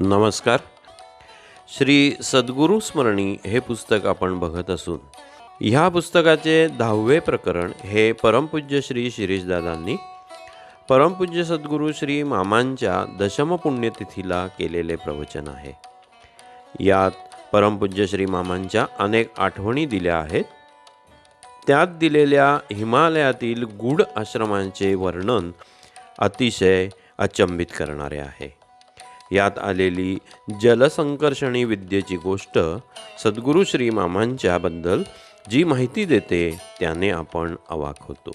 नमस्कार. श्री सद्गुरू स्मरणी हे पुस्तक आपण बघत असून ह्या पुस्तकाचे दहावे प्रकरण हे परमपूज्य श्री शिरीषदादांनी परमपूज्य सद्गुरू श्री मामांच्या दशम पुण्यतिथीला केलेले प्रवचन आहे. यात परमपूज्य श्री मामांच्या अनेक आठवणी दिल्या आहेत. त्यात दिलेल्या हिमालयातील गूढ आश्रमांचे वर्णन अतिशय अचंबित करणारे आहे. यात आलेली जलसंकर्षणी विद्येची गोष्ट सद्गुरू श्री मामांच्याबद्दल जी माहिती देते त्याने आपण अवाक होतो.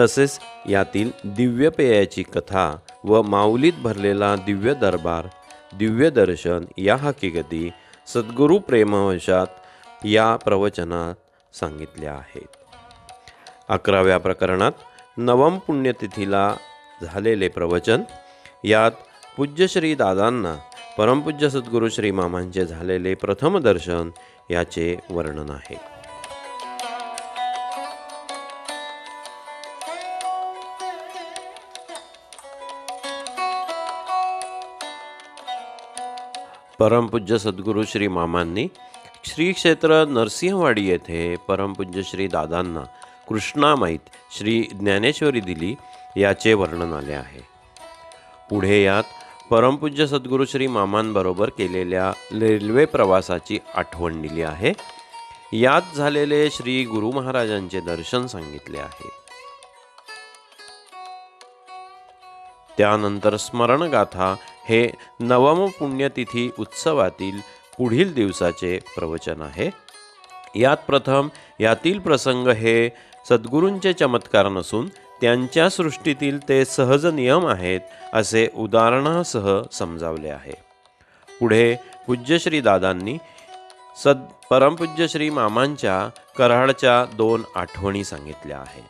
तसेच यातील दिव्य पेयाची कथा व माऊलीत भरलेला दिव्य दरबार दिव्य दर्शन या हकीकती सद्गुरू प्रेमवशात या प्रवचनात सांगितल्या आहेत. अकराव्या प्रकरणात नवम पुण्यतिथीला झालेले प्रवचन यात पूज्यश्री दादांना परमपूज्य सद्गुरू श्री मामांचे झालेले प्रथम दर्शन याचे वर्णन आहे. परमपूज्य सद्गुरू श्री मामांनी श्री क्षेत्र नरसिंहवाडी येथे परमपूज्य श्री दादांना कृष्णामाईत श्री ज्ञानेश्वरी दिली याचे वर्णन आले आहे. पुढे यात परमपूज्य सद्गुरू श्री मामांबरोबर केलेल्या रेल्वे प्रवासाची आठवण दिली आहे. यात झालेले श्री गुरु महाराजांचे दर्शन सांगितले आहे. त्यानंतर स्मरणगाथा हे नवम पुण्यतिथी उत्सवातील पुढील दिवसाचे प्रवचन आहे. यात प्रथम यातील प्रसंग हे सद्गुरूंचे चमत्कार नसून त्यांच्या सृष्टीतील ते सहज नियम आहेत असे उदाहरणासह समजावले आहे. पुढे पूज्यश्री दादांनी सद परमपूज्य श्री मामांच्या कराडच्या दोन आठवणी सांगितल्या आहेत.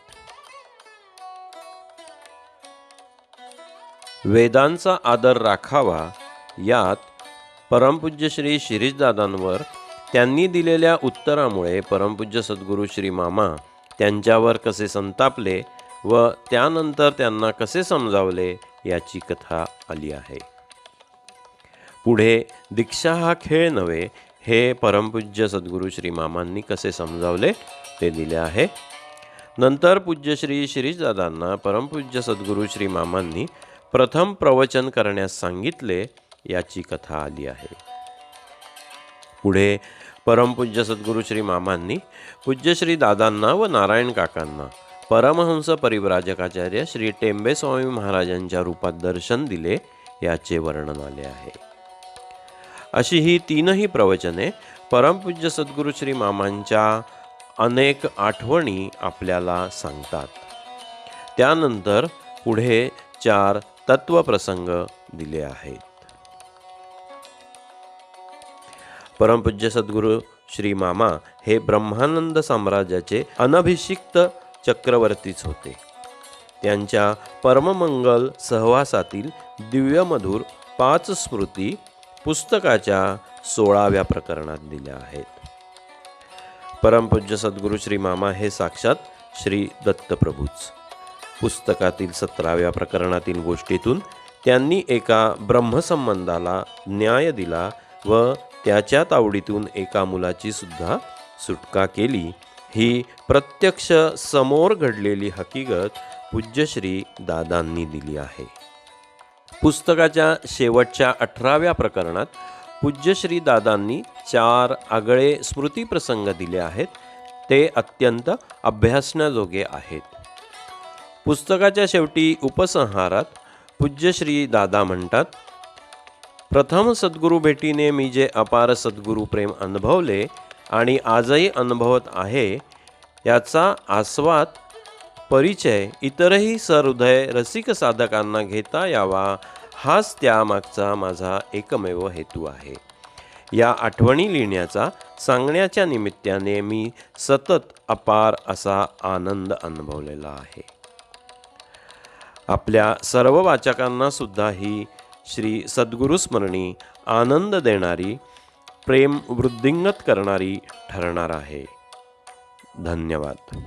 वेदांचा आदर राखावा यात परमपूज्य श्री शिरीषदादांवर त्यांनी दिलेल्या उत्तरामुळे परमपूज्य सद्गुरू श्री मामा त्यांच्यावर कसे संतापले व त्यानंतर त्यांना कसे समजावले याची कथा आली आहे. पुढे दीक्षा हा खेळ नव्हे हे परमपूज्य सद्गुरू श्री मामांनी कसे समजावले ते दिले आहे. नंतर पूज्य श्री शिरीषदादांना परमपूज्य सद्गुरू श्री मामांनी प्रथम प्रवचन करण्यास सांगितले याची कथा आली आहे. पुढे परमपूज्य सद्गुरु श्री मामांनी पूज्यश्री दादांना व नारायण काकांना परमहंस परिव्राजकाचार्य श्री टेंबेस्वामी महाराजांच्या रूपात दर्शन दिले याचे वर्णन आले आहे. अशी ही तीनही प्रवचने परमपूज्य सद्गुरू श्री मामांच्या अनेक आठवणी आपल्याला सांगतात. त्यानंतर पुढे चार तत्वप्रसंग दिले आहेत. परमपूज्य सद्गुरू श्री मामा हे ब्रह्मानंद साम्राज्याचे अनभिषिक्त चक्रवर्तीच होते. त्यांच्या परममंगल सहवासातील दिव्यमधुर पाच स्मृती पुस्तकाच्या सोळाव्या प्रकरणात दिल्या आहेत. परमपूज्य सद्गुरू श्री मामा हे साक्षात श्री दत्तप्रभूच. पुस्तकातील सतराव्या प्रकरणातील गोष्टीतून त्यांनी एका ब्रह्मसंबंधाला न्याय दिला व त्याच्या तावडीतून एका मुलाची सुद्धा सुटका केली. ही प्रत्यक्ष समोर घडलेली हकीकत पूज्यश्री दादांनी दिली आहे. पुस्तकाच्या शेवटच्या अठराव्या प्रकरणात पूज्यश्री दादांनी चार आगळे स्मृतिप्रसंग दिले आहेत. ते अत्यंत अभ्यासण्याजोगे आहेत. पुस्तकाच्या शेवटी उपसंहारात पूज्यश्री दादा म्हणतात प्रथम सद्गुरू भेटीने मी जे अपार सद्गुरू प्रेम अनुभवले आणि आजही अनुभवत आहे याचा आस्वाद परिचय इतरही सहृदय रसिक साधकांना घेता यावा हाच त्यामागचा माझा एकमेव हेतू आहे. या आठवणी लिहिण्याचा सांगण्याच्या निमित्ताने मी सतत अपार असा आनंद अनुभवलेला आहे. आपल्या सर्व वाचकांना सुद्धा ही श्री सद्गुरुस्मरणी आनंद देणारी प्रेम वृद्धिंगत करणारी ठरणार आहे. धन्यवाद.